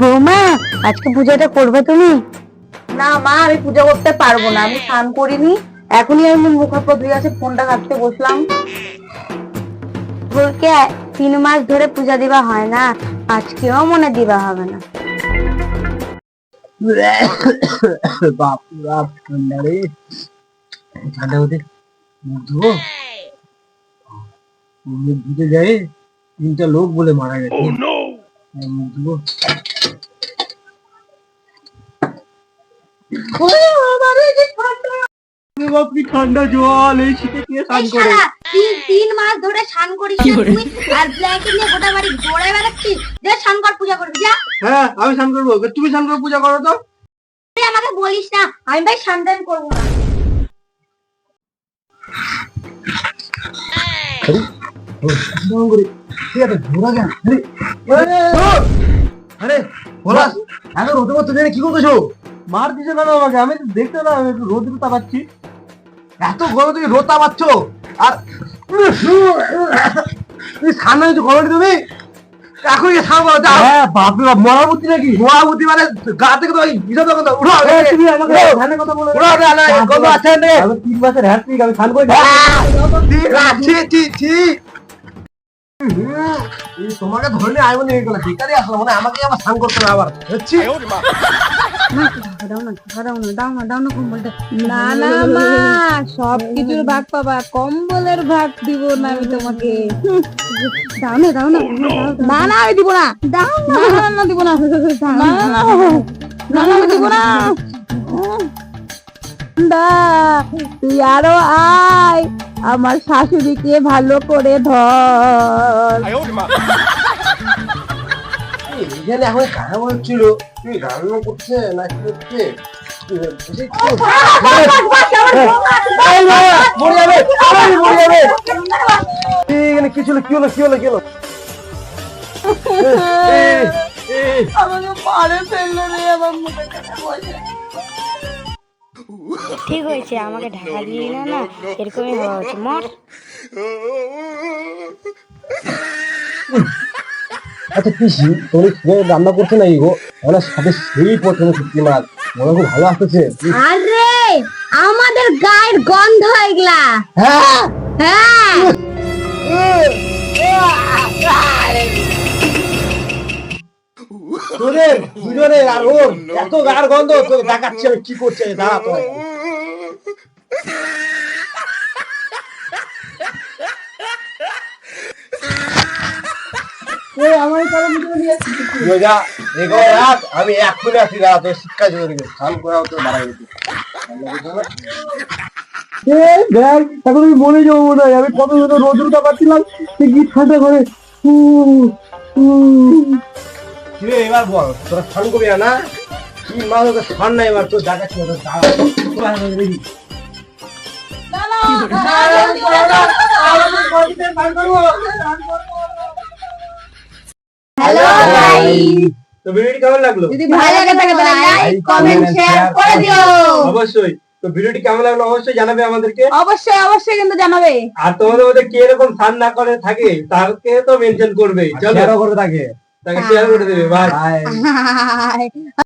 বৌমা আজকে পূজাটা করবে তুমি? না মা আমি পূজা করতে পারব না আমি স্নান করিনি। এখনই আমি মুখোপর ধুয়ে আছে ফোনটা ঘাটতে বসলাম। বলকে তিন মাস ধরে পূজা দিবা হয় না আজকেও মনে দিবা হবে না। বাপ বাপ ঠান্ডা রে। ঠান্ডা মুখ ধুবো মুখ ধুতে যায় তিনটা লোক বলে মারা গেছে। হ্যাঁ, ধুবো বাপরি ঠান্ডা। জল এই শীতে কে স্নান করে? তিন তিন মাস ধরে স্নান করিস তুই আর ব্ল্যাঙ্কেট নিয়ে গোটা বাড়ি ঘোরে বেড়াচ্ছিস। যে স্নান কর পূজা করবি যা। হ্যাঁ আমি স্নান করব। তুমি স্নান করে পূজা করো তো। তুই আমাকে বলিস না আমি ভাই স্নান টান করব না। স্নান করি ঠিক আছে ঘোরা কেন আরে বলাস এত রোদে মধ্যে জেনে কি করতেছো? মার দিছে কেন আমাকে? আমি তো দেখতে না আমি একটু রোদ তাপাচ্ছি। এত গরম তুমি রোদ তাপাচ্ছ? আর তুমি স্নান হয়েছো গরম তুমি? এখন হ্যাঁ বাপ রে বাপ মরাবতী নাকি? মরাবতী মানে গা থেকে তো বিশাল কথা। উঠো তুমি আমাকে ধ্যানের কথা বলো। উঠো গন্ধ আছে আমি তিন মাসের হ্যাট আমি স্নান করি। ঠিক ঠিক ঠিক। এই তোমাকে ধরে নিয়ে আইবো নিয়ে গেল। বেকারি আসলো মানে আমাকে আবার স্নান করতে হবে আবার। হচ্ছে না না দাও না দাও না কম্বলটা না না মা সব কিছুর ভাগ পাবা। কম্বলের ভাগ দিব না আমি তোমাকে। দাও না দাও না না না আমি দিব না। দাও না না না দিব না। না না না না না আমি দিব না। দা তুই আরও আয়। আমার শাশুড়িকে ভালো করে ধর। এখানে এখন কারা রান্না করছে না কি হচ্ছে? কি হলো কি হলো কি হলো কি হলো? আমাকে মারে ফেলল রে আমার মুখে কেটে বসে। ঠিক হয়েছে আমাকে ঢাকা দিলি না না এরকমই হওয়া হচ্ছে মর। আচ্ছা পিসি তুমি রান্না করছ না গো? আমার সাথে সেই প্রথমে শুটকি মাছ। মনে খুব ভালো আসতেছে। আরে আমাদের গায়ের গন্ধ এগুলা। হ্যাঁ? হ্যাঁ। তোদের দুজনের আর ওর। এত গার গন্ধ তোকে দেখাচ্ছি আমি কি করছে দাঁড়া তো। আমি এক্ষুনি আসি দাঁড়া তোর শিক্ষা জোরে স্নান করে তো মারা গেছে দেখ এখন আমি মনে যাব মনে হয় আমি কত রোদুরটা পাচ্ছিলাম সে গীত ঠান্ডা করে এবার বল তোরা করবি না কি মা তোকে স্নান নাই এবার তোর না তোর হ্যালো তো ভিডিওটি কেমন লাগল যদি ভালো লাগে থাকে তাহলে লাইক কমেন্ট শেয়ার করে দিও অবশ্যই তো ভিডিওটি কেমন লাগল অবশ্যই জানাবে আমাদেরকে অবশ্যই অবশ্যই কিন্তু জানাবে আর তোমাদের মধ্যে কে এরকম স্নান না করে থাকে তাকে তো মেনশন করবে চলো করে থাকে তাকে শেয়ার করে দেবে বাই হাই